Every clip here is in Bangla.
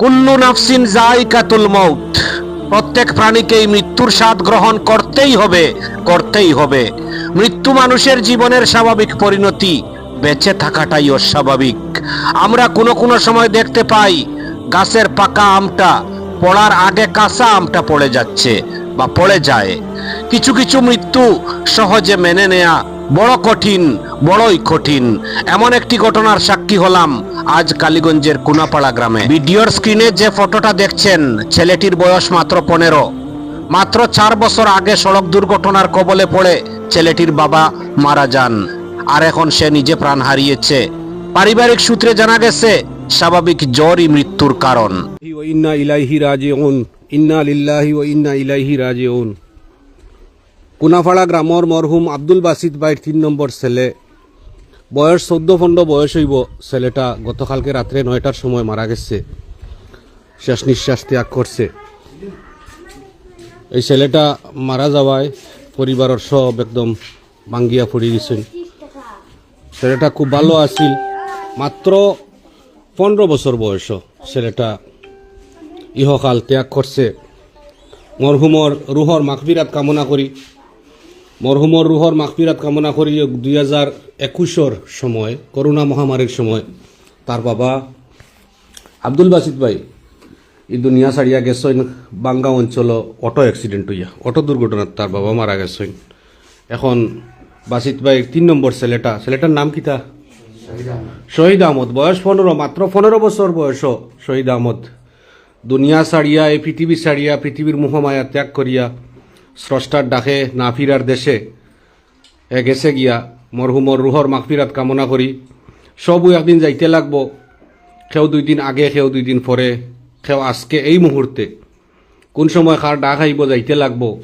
কুল্লু নাফসিন জাইকাতুল মৌত প্রত্যেক প্রাণীকেই মৃত্যুর স্বাদ গ্রহণ করতেই হবে করতেই হবে। মৃত্যু মানুষের জীবনের স্বাভাবিক পরিণতি, বেঁচে থাকাটাই অস্বাভাবিক। আমরা কোনো কোনো সময় দেখতে পাই, গাছের পাকা আমটা পড়ার আগে কাঁচা আমটা পড়ে যাচ্ছে বা পড়ে যায়। কিছু কিছু মৃত্যু সহজে মেনে নেয়া বড় কঠিন, বড়ই কঠিন। এমন একটি ঘটনার সাক্ষী হলাম আজ কালীগঞ্জের কুনাপাড়া গ্রামে। ভিডিওর স্ক্রিনে যে ফটোটা দেখছেন, ছেলেটির বয়স মাত্র পনেরো। মাত্র চার বছর আগে সড়ক দুর্ঘটনার কবলে পড়ে ছেলেটির বাবা মারা যান, আর এখন সে নিজে প্রাণ হারিয়েছে। পারিবারিক সূত্রে জানা গেছে, স্বাভাবিক জ্বরই মৃত্যুর কারণ। ইন্না ইলাইহি রাজিউন, ইন্না ইন্না ইলাইহি রাজিউন। কুনাফাড়া গ্রামর মরহুম আব্দুল বাসিদ বাইর তিন নম্বর ছেলে বয়স চোদ্দ পনেরো বয়স হইব ছেলেটা গতকালকে রাত্রে নয়টার সময় মারা গেছে। শেষ নিঃশ্বাস ত্যাগ করছে এই ছেলেটা মারা যাওয়ায় পরিবারের সব একদম ভাঙ্গিয়া পড়ে গেছেন ছেলেটা খুব ভালো আছিল। মাত্র পনেরো বছর বয়স ছেলেটা ইহকাল ত্যাগ করছে মরহুমর রুহর মাখবিরাত কামনা করি মরহুমর রুহর মাখবিরাত কামনা করি দুই হাজার একুশর সময় করোনা মহামারীর সময় তার বাবা আব্দুল বাসিদ ভাই এই দুনিয়া ছাড়িয়া গেছেন বাঙ্গা অঞ্চল অটো অ্যাক্সিডেন্ট হইয়া অটো দুর্ঘটনাত তার বাবা মারা গেছেন এখন বাসিত ভাই তিন নম্বর ছেলেটা ছেলেটার নাম কিতা শহীদ আহমদ। বয়স পনেরো মাত্র পনেরো বছর বয়স শহীদ আহমদ। দুনিয়া ছাড়িয়া এই পৃথিবী ছাড়িয়া পৃথিবীর মোহমায়া ত্যাগ করিয়া স্রষ্টার ডাকে না ফিরার দেশে। এ গেছে গিয়া মরহুমর রুহর মাগফিরাত কামনা করি। সবও একদিন যাইতে লাগবো। কেউ দুই দিন আগে কেউ দুই দিন পরে। কেউ আজকে এই মুহূর্তে। কোন সময় কার ডাক আইব যাইতে লাগবো।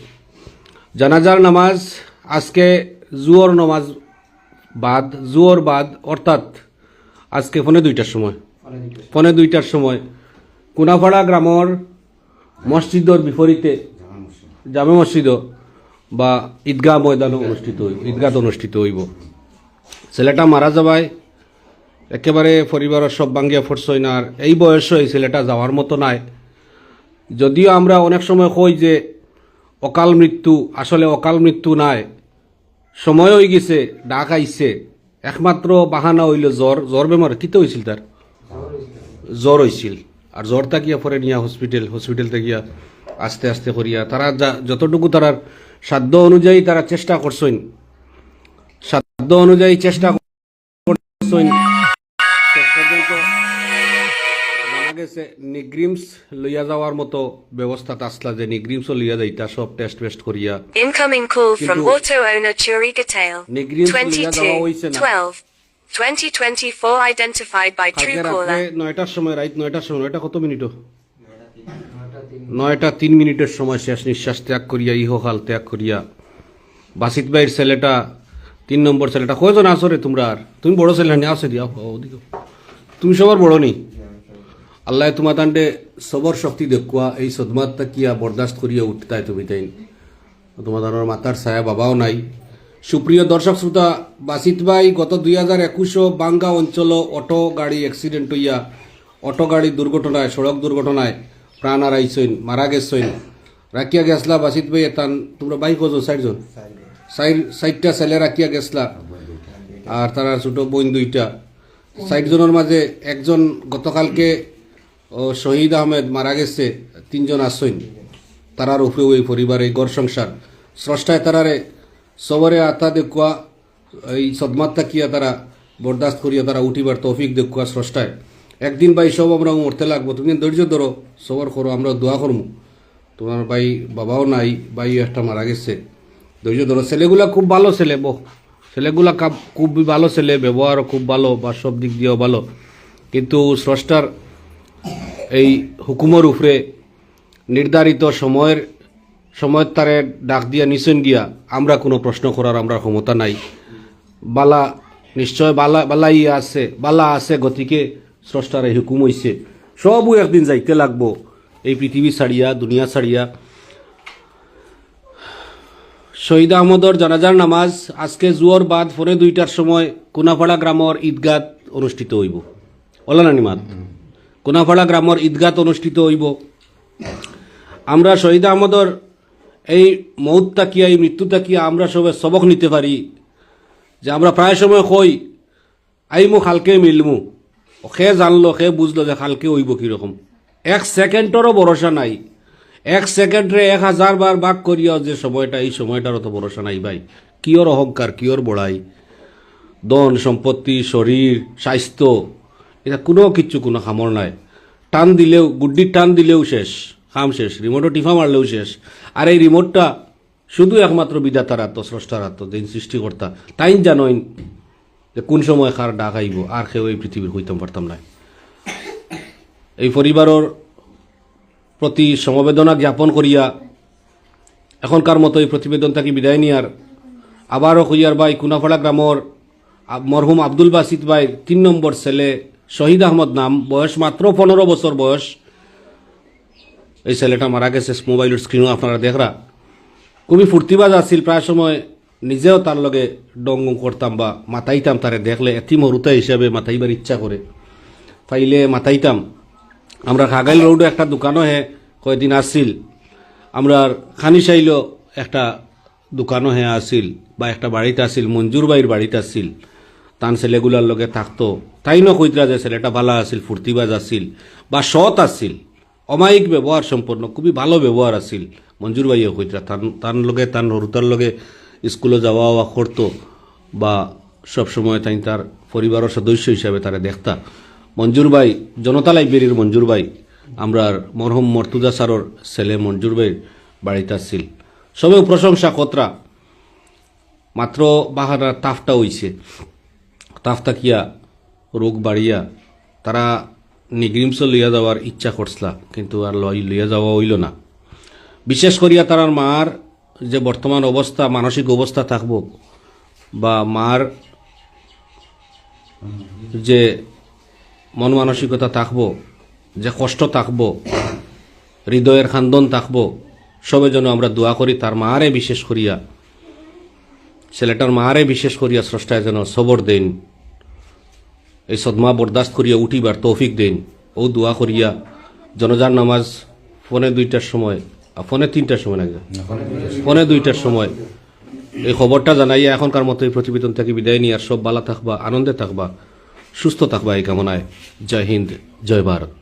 জানাজার নামাজ, আজকে জুয়র নামাজ বাদ, জুয়র বাদ, অর্থাৎ আজকে ফোনে দুইটার সময়। ফোনে দুইটার সময়। কুনাফাড়া গ্রামর মসজিদর বিপরীতে জামে মসজিদ বা ঈদগাহ ময়দানও অনুষ্ঠিত হইব ঈদগাহ অনুষ্ঠিত হইব। ছেলেটা মারা যাবায়, একেবারে পরিবারের সব বাঙ্গিয়া ফুটছই না আর এই বয়সে এই ছেলেটা যাওয়ার মতো নাই। যদিও আমরা অনেক সময় কই যে অকাল মৃত্যু, আসলে অকাল মৃত্যু নাই। সময় হয়ে গেছে, ডাক আইছে। একমাত্র বাহানা হইল জ্বর জ্বর বেমার, কিতে হয়েছিল তার? জ্বর হয়েছিল আর জ্বর থাকিয়া পরে নিয়া হসপিটাল হসপিটাল থাকিয়া আস্তে আস্তে করিয়া তারা যা যতটুকু তারার সাধ্য অনুযায়ী তারা চেষ্টা করছেন সাধ্য অনুযায়ী চেষ্টা করছেন জানা গেছে নিগ্রিমস লইয়া যাওয়ার মতো ব্যবস্থা আসলা যে নিগ্রিমসও লইয়া যাইতা সব টেস্ট ফেস্ট করিয়া owner Churika Tail. Negrin Kulia dawa hoise 22 na. 12 2024 identified by কালকে রাত্রে Truecaller. নয়টার সময় রাত নয়টার সময় নয়টা কত মিনিট নয়টা তিন মিনিটের সময় শেষ নিঃশ্বাস ত্যাগ করিয়া, ইহকাল ত্যাগ করিয়া, বাসিত ভাইয়ের ছেলেটা, তিন নম্বর ছেলেটা কয়জন আসো রে তোমরা আর? তুমি বড় ছেলে নি আসে দিয়া ওদিকে। তুমি সবার বড় নি? আল্লাহ তোমার তান্ডে সবর শক্তি দেখুয়া, এই সদমাতটা কিয়া বরদাস্ত করিয়া উঠতাই তুমি তাই তোমার মাতার ছায়া বাবাও নাই। সুপ্রিয় দর্শক শ্রোতা, বাসিত ভাই, গত দুই হাজার একুশো বাঙ্গা অঞ্চল অটো গাড়ি অ্যাক্সিডেন্ট হইয়া, অটো গাড়ি দুর্ঘটনায়, সড়ক দুর্ঘটনায় প্রাণ হারাইছেন, মারা গেছেন। রাখিয়া গেছলা বাসিত ভাই এতান তোমরা বাইক ষাটজন সাইড সাইডটা ছেলে রাখিয়া গেছলা। আর তারা ছোট বোন দুইটা। জনের মাঝে একজন গতকালকে শহীদ আহমেদ মারা গেছে, তিনজন আসইন তারার উপরেও এই পরিবার এই গড় সংসার। স্রষ্টায় তারারে সবরে আতা দেখুয়া, এই সদমাত্তা কিয়া তারা বরদাস্ত করিয়া তারা উঠিবার তৌফিক দেখুয়া স্রষ্টায় একদিন ভাই সব আমরা মরতে লাগবো। তুমি ধৈর্য ধরো, সবর করো, আমরা দোয়া করব। তোমার ভাই বাবাও নাই, ভাই একটা মারা গেছে। ধৈর্য ধরো, ছেলেগুলা খুব ভালো ছেলে বো ছেলেগুলা খুব ভালো ছেলে ব্যবহারও খুব ভালো, বা সব দিক দিয়েও ভালো। কিন্তু স্রষ্টার এই হুকুমের উপরে নির্ধারিত সময়ের সময় তারে ডাক দিয়া নিছেন গিয়া আমরা কোনো প্রশ্ন করার আমরা ক্ষমতা নাই। বালা নিশ্চয় বালা বালাই আছে, বালা আছে গতিকে স্রষ্টার এই হুকুম হইছে সবও একদিন যাইতে লাগবো। এই পৃথিবী ছাড়িয়া, দুনিয়া ছাড়িয়া। শহীদ আহমদর জানাজার নামাজ আজকে জুয়র বাদ ফোরে দুইটার সময় কোনাপাড়া গ্রামর ঈদগাহ অনুষ্ঠিত হইব। মাত কোনাপাড়া গ্রামের ঈদগাত অনুষ্ঠিত হইব। আমরা শহীদ আহমদর এই মৌত তাকিয়া, এই মৃত্যু তাকিয়া আমরা সবে সবক নিতে পারি যে আমরা প্রায় সময় কই, আইমু খালকে মিলমু। সে জানলো সে বুঝলো যে খালকে হইব কীরকম। এক সেকেন্ডেরও ভরসা নাই। এক সেকেন্ডে এক হাজার বার বাক করিয়াও যে সময়টা, এই সময়টারও তো ভরসা নাই ভাই। কিয়র অহংকার কিয়র বড়াই। ধন, সম্পত্তি, শরীর, স্বাস্থ্য, এটা কোনো কিচ্ছু কোনো খামর নাই। টান দিলেও, গুড্ডির টান দিলেও শেষ, খাম শেষ, রিমোটও টিফা মারলেও শেষ। আর এই রিমোটটা শুধু একমাত্র বিধাতার আত্ম, স্রষ্টার আত্ম, যিনি সৃষ্টিকর্তা। তাই জানইন যে কোন সময় কার ডাক আইব, আর কেউ এই পৃথিবীর হইতাম পারতাম না এই পরিবারের প্রতি সমবেদনা জ্ঞাপন করিয়া এখনকার মতো এই প্রতিবেদন থাকি বিদায় নিয়ার, আবারও কইয়ার ভাই কুনাফাড়া গ্রামর মরহুম আব্দুল বাসিদ ভাই তিন নম্বর ছেলে শহীদ আহমদ নাম, বয়স মাত্র পনেরো বছর বয়স। এই ছেলেটা মারা গেছে মোবাইলের স্ক্রিনও আপনারা দেখরা। খুবই ফুর্তিবাজ আছিল প্রায় সময়। নিজেও তার লগে ডং করতাম বা মাতাইতাম, তারে দেখলে এতি মরুতা হিসাবে মাতাইবার ইচ্ছা করে। পাইলে মাতাইতাম। আমরা খাগাইল রোডে একটা দোকানও হে, কয়দিন আসছিল আমরা খানি চাইল একটা দোকানও হে আসিল বা একটা বাড়িতে আসিল মঞ্জুর বাইর বাড়িতে আসিল তান ছেলেগুলার লগে থাকতো। তাই ন কইতরা যে ছেলেটা ভালো আসিল ফুর্তিবাজ আসিল বা সৎ আসিল অমায়িক ব্যবহার সম্পন্ন, খুবই ভালো ব্যবহার আসিল মঞ্জুর ভাইও কইতরা, তান তার লগে, তান হরুতার লগে স্কুলে যাওয়া আওয়া করতো বা সবসময় তাই তার পরিবারের সদস্য হিসাবে তারা দেখতা। মঞ্জুর ভাই, জনতা লাইব্রেরির মঞ্জুর ভাই, আমরা মরহম মর্তুজা সারর ছেলে মঞ্জুর ভাইয়ের বাড়িতে আসছিল। সবেও প্রশংসা কতরা, মাত্র বাহারা তাফটা হইছে। তাফটা কিয়া রোগ বাড়িয়া তারা নিগ্রিমস লইয়া যাওয়ার ইচ্ছা করছলা, কিন্তু আর লই লইয়া যাওয়া হইল না। বিশেষ করিয়া তার মার যে বর্তমান অবস্থা, মানসিক অবস্থা থাকব বা মার যে মন মানসিকতা থাকব, যে কষ্ট থাকব, হৃদয়ের খান্দন থাকব, সবে যেন আমরা দোয়া করি তার মারে বিশেষ করিয়া, ছেলেটার মারে বিশেষ করিয়া স্রষ্টায় যেন সবর দেন, এই সদমা বরদাস্ত করিয়া উঠিবার তৌফিক দেন। ও দোয়া করিয়া জনজার নামাজ ফোনে দুইটার সময় ফোনে তিনটার সময় নাকি? ফোনে দুইটার সময়। এই খবরটা জানাইয়া এখনকার মতো এই প্রতিবেদন থেকে বিদায় নিয়ে আর সব বালা থাকবা আনন্দে থাকবা সুস্থ থাকবা এই কামনায়। জয় হিন্দ জয় ভারত।